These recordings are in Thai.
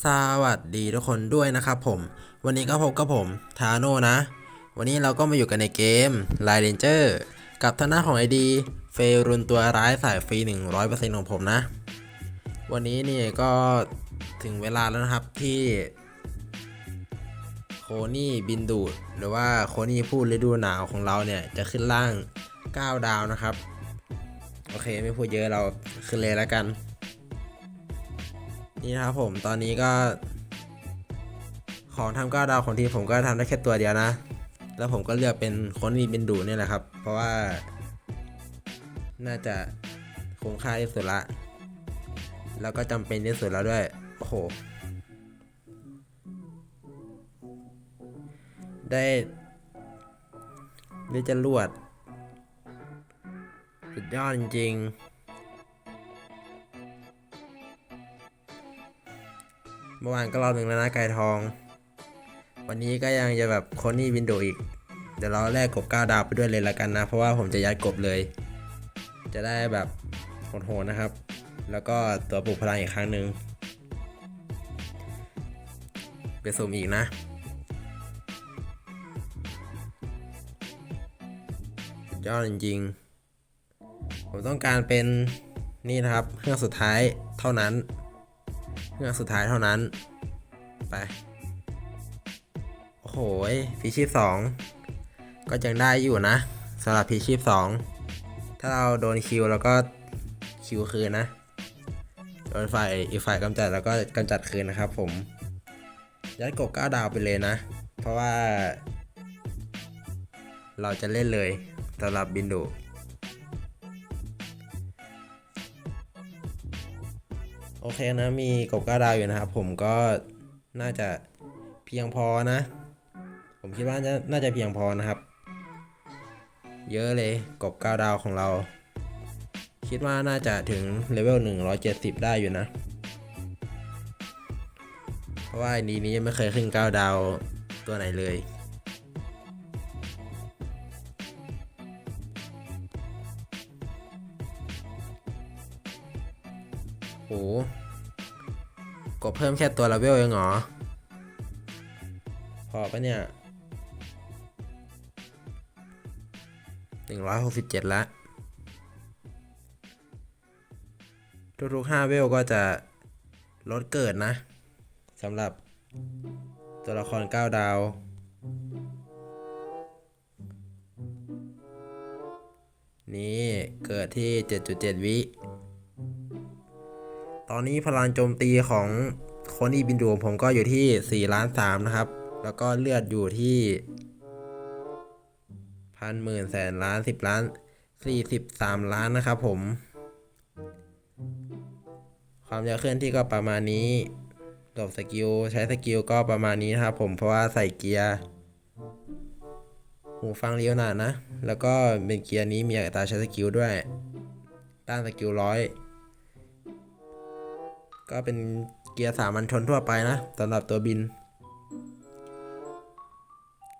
สวัสดีทุกคนด้วยนะครับผม วันนี้ก็พบกับผมทาโน่นะ วันนี้เราก็มาอยู่กันในเกม l i เ e นเจอร์กับทาน้าของ ID เฟรุนตัวร้ายสายฟรี 100%ของผมนะ วันนี้นี่ก็ถึงเวลาแล้วนะครับที่โคนี่บินดูด หรือว่าโคนี่พูดฤดูหนาวของเราเนี่ย จะขึ้นล่าง 9 ดาวนะครับ โอเคไม่พูดเยอะเราขึ้นเลยแล้วกัน นี่นะครับผมตอนนี้ก็ ของทำเก้าดาวของทีผมก็ทำได้แค่ตัวเดียวนะ แล้วผมก็เลือกเป็นคนนี้เป็นดูเนี่ยแหละครับ เพราะว่า น่าจะคุ้มค่าที่สุดละ แล้วก็จำเป็นที่สุดแล้วด้วย โอ้โห ได้ได้จะรวด สุดยอดจริงๆ เมื่อวานก็รอบหนึ่งแล้วนะไก่ทอง วันนี้ก็ยังจะแบบคนนี่วินโดว์อีก เดี๋ยวเราแลกกบ9ดาวไปด้วยเลยละกันนะ เพราะว่าผมจะยัดกบเลย จะได้แบบโหดๆนะครับ แล้วก็ตัวปลุกพลังอีกครั้งหนึ่งไปสุ่มอีกนะยอดจริงๆ ผมต้องการเป็นนี่นะครับเครื่องสุดท้ายเท่านั้นื่อสุดท้ายเท่านั้น ไป โอ้โหพีชีพสองก็ยังได้อยู่นะสำหรับพีชีพสองถ้าเราโดนคิวแล้วก็คิวคืนนะโดนฝ่ายอีกฝ่ายกำจัดแล้วก็กำจัดคืนนะครับ ผมยัดกบ9ดาวไปเลยนะ เพราะว่า เราจะเล่นเลยสำหรับบินดู โอเคนะมีกบก้าดาวอยู่นะครับ ผมก็น่าจะเพียงพอนะ ผมคิดว่าน่าจะเพียงพอนะครับ เยอะเลยกบก้าดาวของเรา คิดว่าน่าจะถึงเลเวล170 ได้อยู่นะ เพราะว่าไอ้นี้นี้ยังไม่เคยขึ้น9ดาวตัวไหนเลย กดเพิ่มแค่ตัวเลเวลเองเหรอ พอปะเนี่ยหนึ่งร้อยหกสิบเจ็ดละทุกๆห้าเวลก็จะลดเกิดนะสำหรับตัวละคร 9 ดาว นี่เกิดที่ 7.7 วิ ตอนนี้พลังโจมตีของคนอีบินดูของผมก็อยู่ที่4ล้าน3นะครับ แล้วก็เลือดอยู่ที่พันหมื่นแสนล้าน10ล้าน43ล้านนะครับผม ความเยาวเคลื่อนที่ก็ประมาณนี้หลบสกิลใช้สกิลก็ประมาณนี้นะครับผมเพราะว่าใส่เกียร์ หูฟังเลี้ยวหนานะ แล้วก็เป็นเกียร์นี้มีอัตราใช้สกิลด้วย ต้านสกิลร้อย ก็เป็นเกียร์สามัญชนทั่วไปนะสำหรับตัวบิน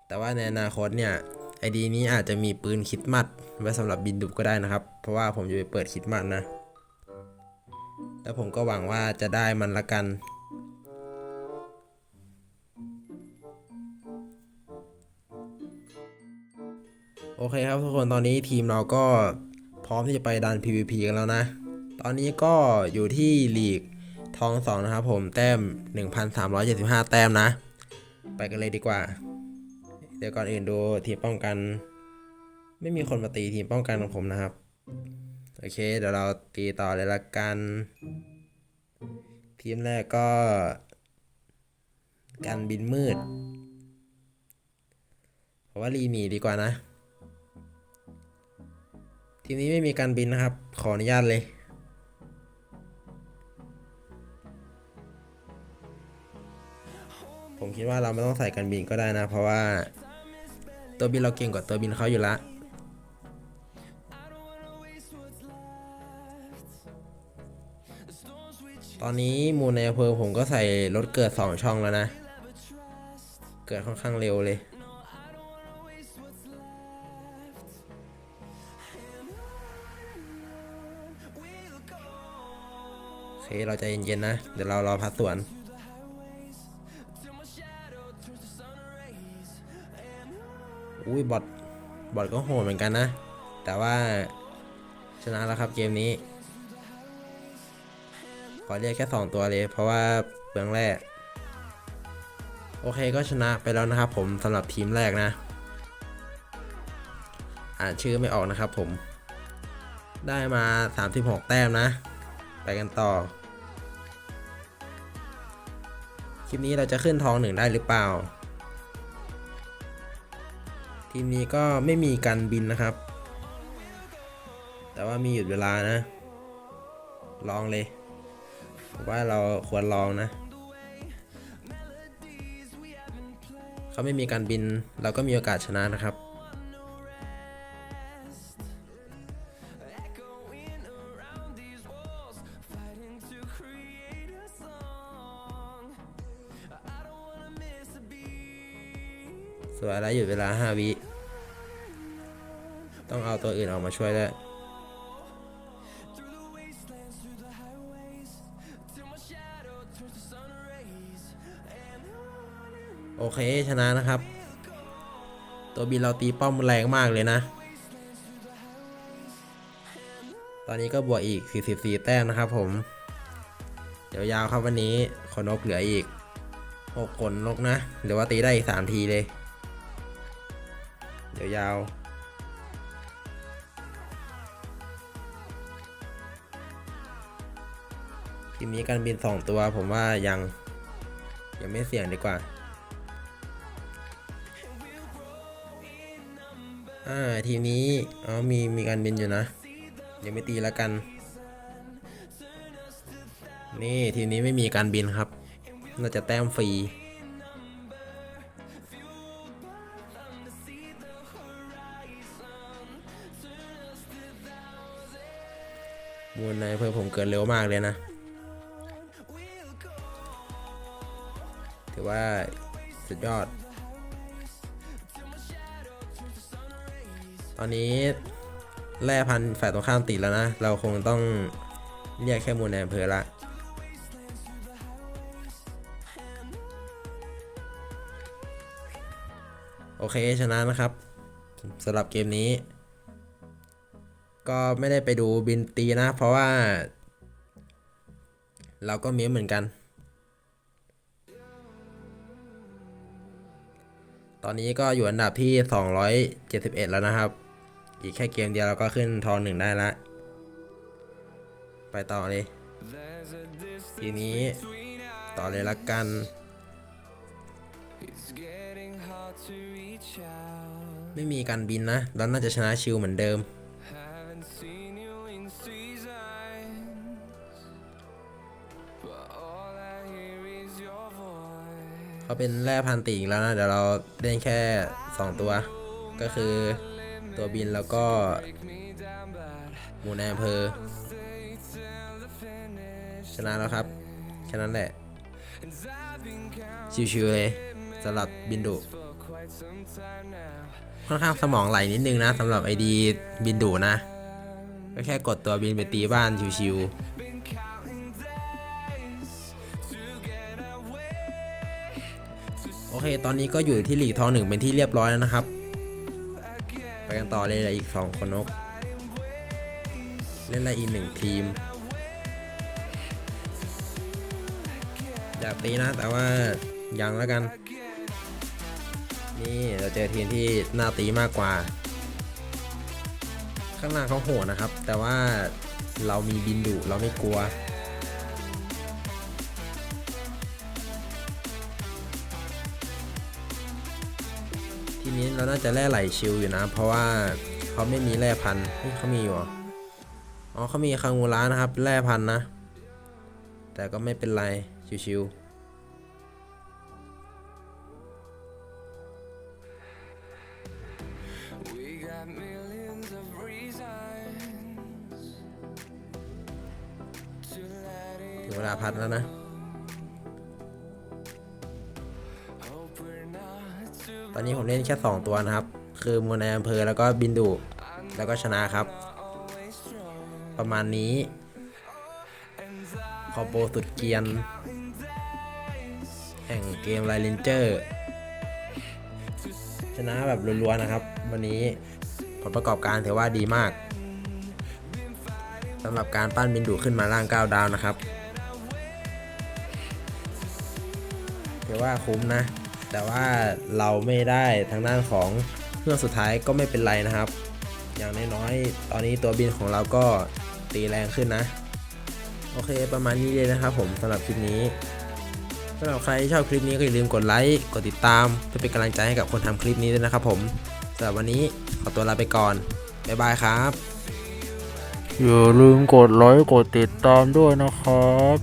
แต่ว่าในอนาคตเนี่ยไอดีนี้อาจจะมีปืนคิดมัดไว้สำหรับบินดุก็ได้นะครับ เพราะว่าผมจะไปเปิดคิดมัดนะ แล้วผมก็หวังว่าจะได้มันละกันโอเคครับทุกคนตอนนี้ทีมเราก็พร้อมที่จะไปดัน PVP กันแล้วนะ ตอนนี้ก็อยู่ที่ลีก ทองสองนะครับผมแต้ม 1,375 แต้มนะ ไปกันเลยดีกว่า เดี๋ยวก่อนอื่นดูทีมป้องกัน ไม่มีคนมาตีทีมป้องกันของผมนะครับ โอเค เดี๋ยวเราตีต่อเลยละกัน ทีมแรกก็การบินมืดเพราะว่ารีหนีดีกว่านะ ทีมนี้ไม่มีการบินนะครับ ขออนุญาตเลย ผมคิดว่าเราไม่ต้องใส่การบินก็ได้นะ เพราะว่าตัวบินเราเก่งกว่าตัวบินเขาอยู่ละตอนนี้มูลในอำเภอผมก็ใส่รถเกิด 2 ช่องแล้วนะ เกิดค่อนข้างเร็วเลยโอเคเราใจเย็นๆนะ เดี๋ยวเรารอพัดสวน อุ้ยบอทบอทก็โหดเหมือนกันนะ แต่ว่าชนะแล้วครับเกมนี้ ขอเรียกแค่ 2 ตัวเลย เพราะว่าเบื้องแรก โอเคก็ชนะไปแล้วนะครับผมสำหรับทีมแรกนะ อ่านชื่อไม่ออกนะครับผม ได้มา 36 แต้มนะ ไปกันต่อ คลิปนี้เราจะขึ้นทองหนึ่งได้หรือเปล่า ทีมนี้ก็ไม่มีการบินนะครับ แต่ว่ามีหยุดเวลานะ ลองเลยผมว่าเราควรลองนะ เขาไม่มีการบิน เราก็มีโอกาสชนะนะครับ วยแล้วหยุดเวลา5วิ ต้องเอาตัวอื่นออกมาช่วยด้วยโอเคชนะนะครับ ตัวบินเราตีป้อมแรงมากเลยนะ ตอนนี้ก็บวกอีก 44 แต้มนะครับผม เดี๋ยวยาวครับวันนี้ขนนกเหลืออีก6ขนนกนะ หรือว่าตีได้อีก 3 ทีเลย ยวยาวทีมนี้การบิน2ตัวผมว่ายัง ยังไม่เสี่ยงดีกว่าอ่าทีมนี้อ๋อมีมีการบินอยู่นะยังไม่ตีแล้วกัน นี่ทีมนี้ไม่มีการบินครับ น่าจะแต้มฟรี มูลในเพื่อผมเกินเร็วมากเลยนะ ถือว่าสุดยอด ตอนนี้แร่พันธุ์ฝ่ายตรงข้ามติดแล้วนะ เราคงต้องเรียกแค่มูลในอำเภอละโอเคชนะนะครับสำหรับเกมนี้ ก็ไม่ได้ไปดูบินตีนะ เพราะว่า เราก็มีเหมือนกัน ตอนนี้ก็อยู่อันดับที่ 271 แล้วนะครับ อีกแค่เกมเดียวเราก็ขึ้นทองหนึ่งได้ละ ไปต่อเลย ทีนี้ต่อเลยละกันไม่มีการบินนะ แล้วน่าจะชนะชิวเหมือนเดิม เขาเป็นแร่พันตีอีกแล้วนะ เดี๋ยวเราเล่นแค่ 2 ตัว ก็คือตัวบินแล้วก็หมูในอำเภอ ชนะแล้วครับ แค่นั้นแหละ ชิวๆเลยสำหรับบินดุ ค่อนข้างสมองไหลนิดนึงนะสำหรับไอดีบินดุนะ ก็แค่กดตัวบินไปตีบ้านชิว Been โอเค ตอนนี้ก็อยู่ที่หลีกทองหนึ่งเป็นที่เรียบร้อยแล้วนะครับ ไปกันต่อเลยเหลยอีก2คนนก เล่นอะไรอีกหนึ่งทีม อยากตีนะแต่ว่ายังแล้วกัน นี่เราเจอทีมที่น่าตีมากกว่า ข้างหน้าเขาโหดนะครับ แต่ว่าเรามีบินดุเราไม่กลัว นี้เราน่าจะแร่ไหลชิวอยู่นะ เพราะว่าเขาไม่มีแร่พันธุ์เขามีอยู่อ๋อเขามีคังมูระนะครับ แร่พันนะ แต่ก็ไม่เป็นไร ชิวๆถึงเวลาพัดแล้วนะ ตอนนี้ผมเล่นแค่ 2 ตัวนะครับ คือมูลในอำเภอแล้วก็บินดุแล้วก็ชนะครับ ประมาณนี้คอโปสุดเกียน แห่งเกมไลเลนเจอร์ ชนะแบบรัวๆนะครับ วันนี้ผลประกอบการถือว่าดีมากสำหรับการปั้นบินดูขึ้นมาล่าง 9 ดาวนะครับถือว่าคุ้มนะ แต่ว่าเราไม่ได้ทางด้านของเครื่องสุดท้ายก็ไม่เป็นไรนะครับ อย่างน้อยๆตอนนี้ตัวบินของเราก็ตีแรงขึ้นนะ โอเคประมาณนี้เลยนะครับผมสำหรับคลิปนี้สำหรับใครที่ชอบคลิปนี้ก็อย่าลืมกดไลค์กดติดตามเพื่อเป็นกำลังใจให้กับคนทำคลิปนี้ด้วยนะครับผมสำหรับวันนี้ขอตัวลาไปก่อน บ๊ายบายครับ อย่าลืมกดไลค์กดติดตามด้วยนะครับ